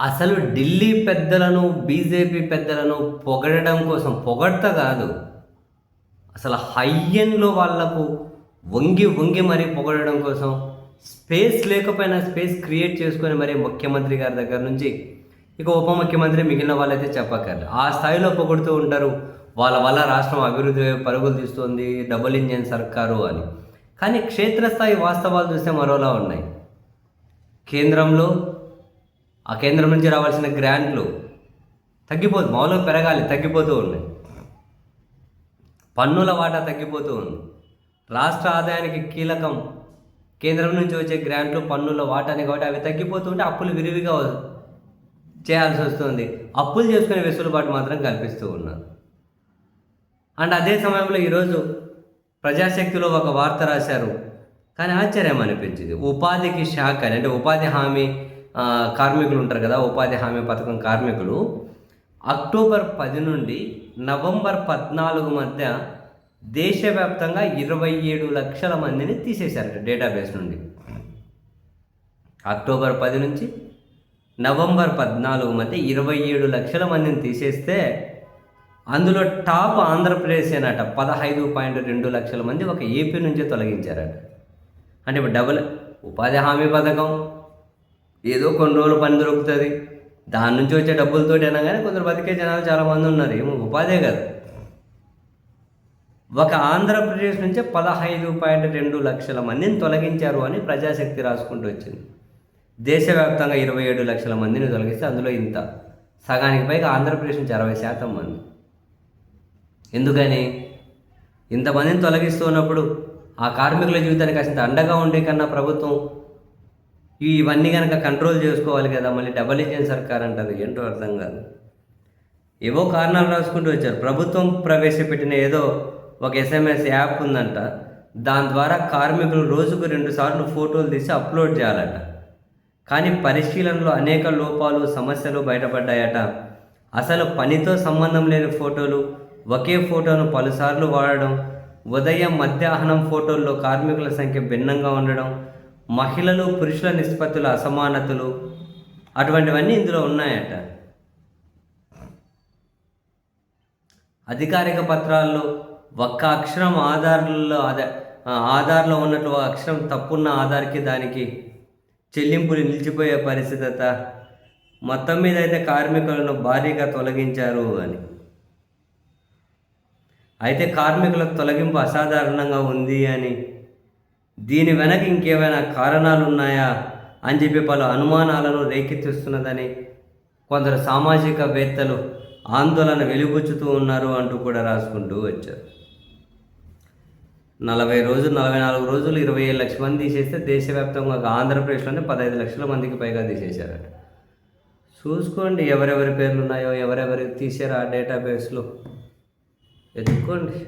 అసలు ఢిల్లీ పెద్దలను బీజేపీ పెద్దలను పొగడడం కోసం పొగడత కాదు. అసలు హయ్యన్లో వాళ్ళకు వంగి వంగి మరీ పొగడడం కోసం స్పేస్ లేకపోయినా స్పేస్ క్రియేట్ చేసుకొని మరి ముఖ్యమంత్రి గారి దగ్గర నుంచి ఇక ఉప ముఖ్యమంత్రి మిగిలిన వాళ్ళైతే చెప్పక్కర్లేదు. ఆ స్థాయిలో పొగుడుతూ ఉంటారు. వాళ్ళ వల్ల రాష్ట్రం అభివృద్ధి పరుగులు తీస్తుంది డబుల్ ఇంజన్ సర్కారు అని. కానీ క్షేత్రస్థాయి వాస్తవాలు చూస్తే మరోలా ఉన్నాయి. కేంద్రంలో ఆ కేంద్రం నుంచి రావాల్సిన గ్రాంట్లు తగ్గిపోదు మామూలుగా పెరగాలి తగ్గిపోతూ ఉన్నాయి పన్నుల వాటా తగ్గిపోతూ ఉంది. రాష్ట్ర ఆదాయానికి కీలకం. కేంద్రం నుంచి వచ్చే గ్రాంట్లు పన్నుల వాటాని కాబట్టి అవి తగ్గిపోతూ ఉంటే అప్పులు విరివిగా చేయాల్సి వస్తుంది. అప్పులు చేసుకునే వెసులుబాటు మాత్రం కల్పిస్తూ ఉన్నారు అండ్ అదే సమయంలో ఈరోజు ప్రజాశక్తిలో ఒక వార్త రాశారు. కానీ ఆశ్చర్యం అనిపించింది. ఉపాధికి శాఖ అని అంటే ఉపాధి హామీ కార్మికులు ఉంటారు కదా ఉపాధి హామీ పథకం కార్మికులు. అక్టోబర్ పది నుండి నవంబర్ పద్నాలుగు మధ్య దేశవ్యాప్తంగా ఇరవై ఏడు లక్షల మందిని తీసేశారట డేటాబేస్ నుండి. అక్టోబర్ పది నుంచి నవంబర్ పద్నాలుగు మధ్య ఇరవై ఏడు లక్షల మందిని తీసేస్తే అందులో టాప్ ఆంధ్రప్రదేశ్ అనట పదహైదు పాయింట్ రెండు లక్షల మంది ఒక ఏపీ నుంచే తొలగించారట. అంటే ఇప్పుడు డబుల్ ఉపాధి హామీ పథకం ఏదో కొన్ని రోజులు పని దొరుకుతుంది. దాని నుంచి వచ్చే డబ్బులతో అయినా కానీ కొందరు బతికే జనాలు చాలామంది ఉన్నారు. ఏమో ఉపాధే కదా. ఒక ఆంధ్రప్రదేశ్ నుంచే పదహైదు పాయింట్ రెండు లక్షల మందిని తొలగించారు అని ప్రజాశక్తి రాసుకుంటూ వచ్చింది. దేశవ్యాప్తంగా ఇరవై ఏడు లక్షల మందిని తొలగిస్తే అందులో ఇంత. సగానికి పైగా ఆంధ్రప్రదేశ్ నుంచి అరవై శాతం మంది. ఎందుకని? ఇంతమందిని తొలగిస్తూ ఉన్నప్పుడు ఆ కార్మికుల జీవితానికి కాసింత అండగా ఉండే కన్నా ప్రభుత్వం ఇవన్నీ కనుక కంట్రోల్ చేసుకోవాలి కదా మళ్ళీ డబల్ ఇంజిన్ సర్కార్ అంటారు ఏంటో అర్థం కాదు. ఏవో కారణాలు రాసుకుంటూ వచ్చారు. ప్రభుత్వం ప్రవేశపెట్టిన ఏదో ఒక ఎస్ఎంఎస్ యాప్ ఉందంట. దాని ద్వారా కార్మికులు రోజుకు రెండు సార్లు ఫోటోలు తీసి అప్లోడ్ చేయాలట. కానీ పరిశీలనలో అనేక లోపాలు సమస్యలు బయటపడ్డాయట. అసలు పనితో సంబంధం లేని ఫోటోలు ఒకే ఫోటోను పలుసార్లు వాడడం ఉదయం మధ్యాహ్నం ఫోటోల్లో కార్మికుల సంఖ్య భిన్నంగా ఉండడం మహిళలు పురుషుల నిష్పత్తుల అసమానతలు అటువంటివన్నీ ఇందులో ఉన్నాయట. అధికారిక పత్రాల్లో ఒక్క అక్షరం ఆధార్లో ఆధార్ ఆధార్లో ఉన్నట్లు ఒక అక్షరం తప్పున్న ఆధార్కి దానికి చెల్లింపులు నిలిచిపోయే పరిస్థితి మొత్తం మీద అయితే కార్మికులను భారీగా తొలగించారు అని. అయితే కార్మికుల తొలగింపు అసాధారణంగా ఉంది అని దీని వెనక ఇంకేమైనా కారణాలు ఉన్నాయా అని చెప్పి పలు అనుమానాలను రేకెత్తిస్తున్నదని కొందరు సామాజికవేత్తలు ఆందోళన వెలుగుచ్చుతూ ఉన్నారు అంటూ కూడా రాసుకుంటూ వచ్చారు. నలభై రోజులు నలభై నాలుగు రోజులు ఇరవై ఏడు లక్షల మంది తీసేస్తే దేశవ్యాప్తంగా ఆంధ్రప్రదేశ్లోనే పదహైదు లక్షల మందికి పైగా తీసేశారట. చూసుకోండి ఎవరెవరి పేర్లు ఉన్నాయో ఎవరెవరి తీసారో ఆ డేటాబేస్లో. ఎత్తుకోండి